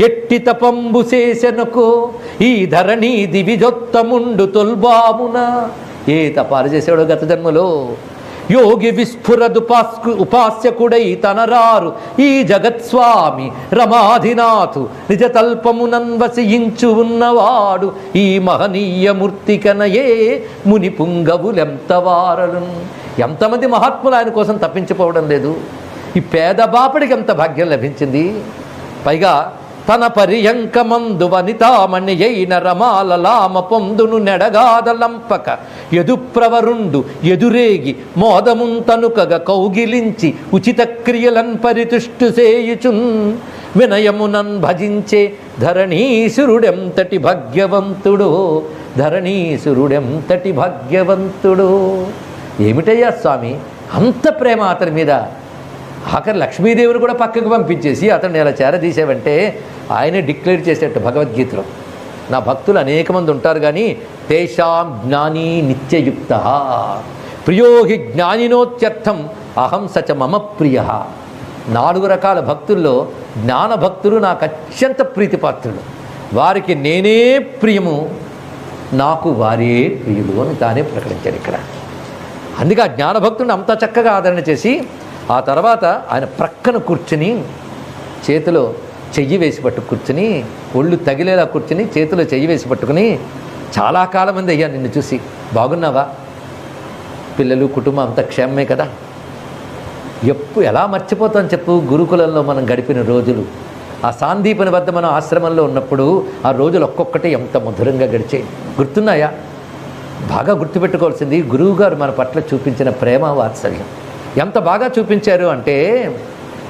ఎట్టి తపంబు చేసెనకో ఈ ధరణి దివిజొత్తముండు తొల్బామున. ఏ తపాలు చేసాడో గత జన్మలో? యోగి విస్ఫురదుపాస్కు ఉపాస్యకుడై తనరారు ఈ జగత్స్వామి రమాధినాథు నిజతల్పమునన్ వసించు ఉన్నవాడు ఈ మహనీయ మూర్తికనయే ముని పుంగవులెంతవారలు ఎంతమంది మహాత్ములు ఆయన కోసం తప్పించిపోవడం లేదు. ఈ పేద బాపడికి ఎంత భాగ్యం లభించింది? పైగా తన పర్యంకమందు వనితామణి అయిన రమాల లామ పొందును నెడగాదలంపక ఎదుప్రవరుండు ఎదురేగి మోదముంతనుకగ కౌగిలించి ఉచిత క్రియలన్ పరితుష్టు సేయుచున్ వినయమునన్ భజించే ధరణీసురుడెంతటి భాగ్యవంతుడో ధరణీసురుడెంతటి భాగ్యవంతుడో. ఏమిటయ్యా స్వామి? అంత ప్రేమ అతని మీద. ఆఖరి లక్ష్మీదేవిని కూడా పక్కకు పంపించేసి అతన్ని ఎలా చేరదీసావంటే ఆయనే డిక్లేర్ చేసేట భగవద్గీతలో. నా భక్తులు అనేక మంది ఉంటారు కానీ తేషాం జ్ఞానీ నిత్యయుక్త. ప్రియోహి జ్ఞానినోత్యర్థం అహం సచ మమ ప్రియ. నాలుగు రకాల భక్తుల్లో జ్ఞాన భక్తులు నాకు అత్యంత ప్రీతిపాత్రులు. వారికి నేనే ప్రియము నాకు వారే ప్రియులు అని తానే ప్రకటించాడు ఇక్కడ. అందుకే ఆ జ్ఞానభక్తుని అంత చక్కగా ఆదరణ చేసి ఆ తర్వాత ఆయన ప్రక్కన కూర్చుని చేతిలో చెయ్యి వేసి పట్టు కూర్చుని ఒళ్ళు తగిలేలా కూర్చుని చేతిలో చెయ్యి వేసి పట్టుకుని చాలా కాలం మంది అయ్యా నిన్ను చూసి. బాగున్నావా? పిల్లలు కుటుంబం అంత క్షేమమే కదా. ఎప్పు ఎలా మర్చిపోతాం చెప్పు. గురుకులంలో మనం గడిపిన రోజులు. ఆ సాందీపని వద్ద మనం ఆశ్రమంలో ఉన్నప్పుడు ఆ రోజులు ఒక్కొక్కటి ఎంత మధురంగా గడిచాయి. గుర్తున్నాయా? బాగా గుర్తుపెట్టుకోవాల్సింది గురువుగారు మన పట్ల చూపించిన ప్రేమ వాత్సల్యం. ఎంత బాగా చూపించారు అంటే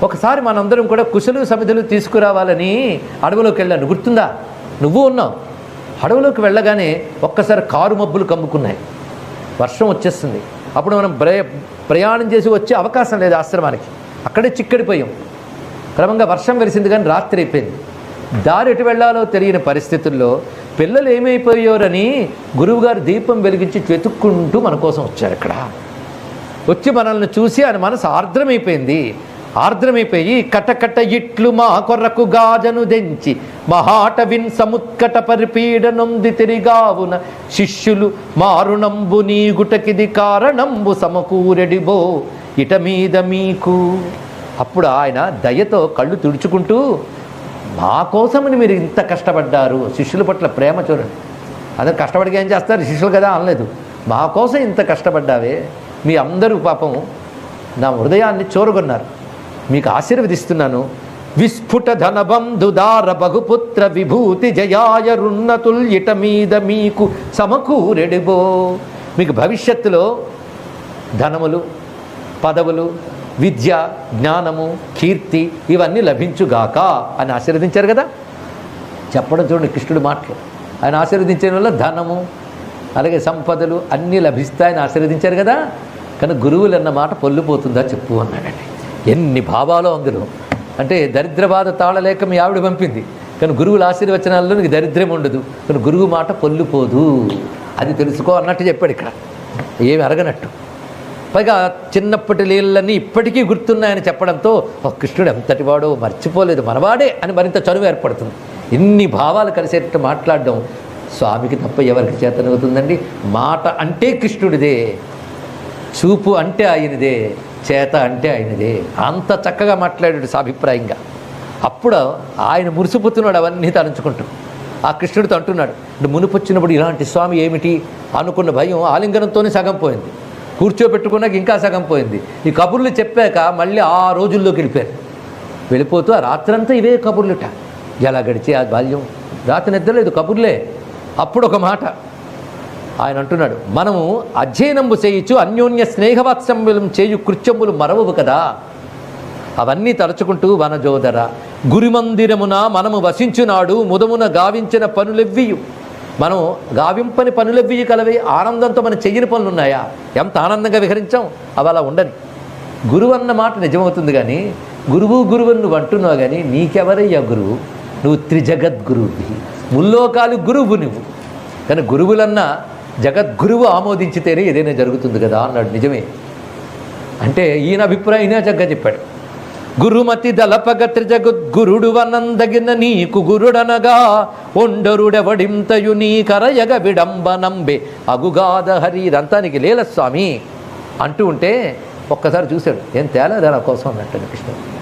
ఒకసారి మనందరం కూడా కుశలు సమిధులు తీసుకురావాలని అడవిలోకి వెళ్ళాను. గుర్తుందా? నువ్వు ఉన్నావు. అడవిలోకి వెళ్ళగానే ఒక్కసారి కారు మబ్బులు కమ్ముకున్నాయి. వర్షం వచ్చేస్తుంది. అప్పుడు మనం ప్ర ప్రయాణం చేసి వచ్చే అవకాశం లేదు ఆశ్రమానికి. అక్కడే చిక్కడిపోయాం. క్రమంగా వర్షం వెలిసింది కానీ రాత్రి అయిపోయింది. దారి ఎటు వెళ్ళాలో తెలియని పరిస్థితుల్లో పిల్లలు ఏమైపోయారని గురువుగారు దీపం వెలిగించి వెతుక్కుంటూ మన కోసం వచ్చారు ఇక్కడ. వచ్చి మనల్ని చూసి ఆయన మనసు ఆర్ద్రమైపోయింది. ఆర్ద్రమైపోయి కటకట ఇట్లు మా కొర్రకు గాజను దెంచి మహాటవిన్ సముత్కట పరిపీడనొంది తిరిగావున శిష్యులు మారుణంబు నీగుటకిది కారణంబు సమకూరెడిబో ఇట మీద మీకు. అప్పుడు ఆయన దయతో కళ్ళు తుడుచుకుంటూ మా కోసమని మీరు ఇంత కష్టపడ్డారు? శిష్యుల పట్ల ప్రేమ చూడండి. అందరు కష్టపడిగా ఏం చేస్తారు? శిష్యులు కదా అనలేదు. మా కోసం ఇంత కష్టపడ్డావే? మీ అందరూ పాపం నా హృదయాన్ని చూరగొన్నారు. మీకు ఆశీర్వదిస్తున్నాను. విస్ఫుట ధనబంధుదార బహుపుత్ర విభూతి జయాయ రున్నతుల్యట మీద మీకు సమకూరెడిబో. మీకు భవిష్యత్తులో ధనములు పదవులు విద్య జ్ఞానము కీర్తి ఇవన్నీ లభించుగాక అని ఆశీర్వదించారు కదా? చెప్పడం చూడండి కృష్ణుడు మాటలు. ఆయన ఆశీర్వదించడం వల్ల ధనము అలాగే సంపదలు అన్నీ లభిస్తాయని ఆశీర్వదించారు కదా? కానీ గురువులు అన్నమాట పొల్లిపోతుందా చెప్పు అన్నాడండి. ఎన్ని భావాలు అందులో. అంటే దరిద్ర బాధ తాళలేక మీ ఆవిడ పంపింది. కానీ గురువుల ఆశీర్వచనాల్లో నీకు దరిద్రం ఉండదు. కానీ గురువు మాట పొల్లిపోదు. అది తెలుసుకో అన్నట్టు చెప్పాడు ఇక్కడ. ఏమి అరగనట్టు. పైగా చిన్నప్పటి లీలన్నీ ఇప్పటికీ గుర్తున్నాయని చెప్పడంతో "ఓ, కృష్ణుడు ఎంతటి వాడో మర్చిపోలేదు. మనవాడే అని మరింత చనువు ఏర్పడుతుంది. ఇన్ని భావాలు కలిసేటట్టు మాట్లాడడం స్వామికి తప్ప ఎవరికి చేతనవుతుందండి? మాట అంటే కృష్ణుడిదే. చూపు అంటే ఆయనదే చేత అంటే ఆయనదే. అంత చక్కగా మాట్లాడాడు సాభిప్రాయంగా. అప్పుడు ఆయన మురిసిపోతున్నాడు అవన్నీ తలంచుకుంటూ. ఆ కృష్ణుడితో అంటున్నాడు "అంటే మునుపు వచ్చినప్పుడు ఇలాంటి స్వామి ఏమిటి? అనుకున్న భయం ఆలింగనంతోనే సగం పోయింది. కూర్చోబెట్టుకున్నాక ఇంకా సగం పోయింది. ఈ కబుర్లు చెప్పాక మళ్ళీ ఆ రోజుల్లోకి వెళ్ళిపోయారు. వెళ్ళిపోతూ ఆ రాత్రంతా ఇవే కబుర్లుట. ఎలా గడిచే ఆ బాల్యం? రాత్రి నిద్రలేదు కబుర్లే. అప్పుడు ఒక మాట ఆయన అంటున్నాడు మనము అధ్యయనంబు చేయొచ్చు అన్యోన్య స్నేహవాత్సల్యం చేయు కృత్యములు మరవవు కదా. అవన్నీ తలుచుకుంటూ వనజోదర గురిమందిరమున మనము వసించునాడు ముదమున గావించిన పనులెవ్వియు. మనం గావింపని పనులెవ్వియు కలవి ఆనందంతో మనం చెయ్యని పనులు ఉన్నాయా ఎంత ఆనందంగా విహరించాం? అవి అలా ఉండని. గురువు అన్న మాట నిజమవుతుంది కానీ గురువు గురువు నువ్వు అంటున్నావు కానీ నీకెవరయ్యా గురువు? నువ్వు త్రిజగద్గురువు. ముల్లోకాలు గురువు నువ్వు. కానీ గురువులన్నా జగద్గురువు ఆమోదించితేనే ఏదైనా జరుగుతుంది కదా అన్నాడు. నిజమే. అంటే ఈయన అభిప్రాయం ఈయన చక్కగా చెప్పాడు. గురుమతి దళపగత్రి జగద్గురుడు వనందగిన నీకు గురుడనగా ఒండరుడెవడింతయు నీ కరయగ విడంబనంబే అగుగాద హరి ఇదంతా నీకు లీల స్వామి అంటూ ఉంటే ఒక్కసారి చూశాడు. ఏం తేలేదా నా కోసం అన్నట్టు కృష్ణుడు.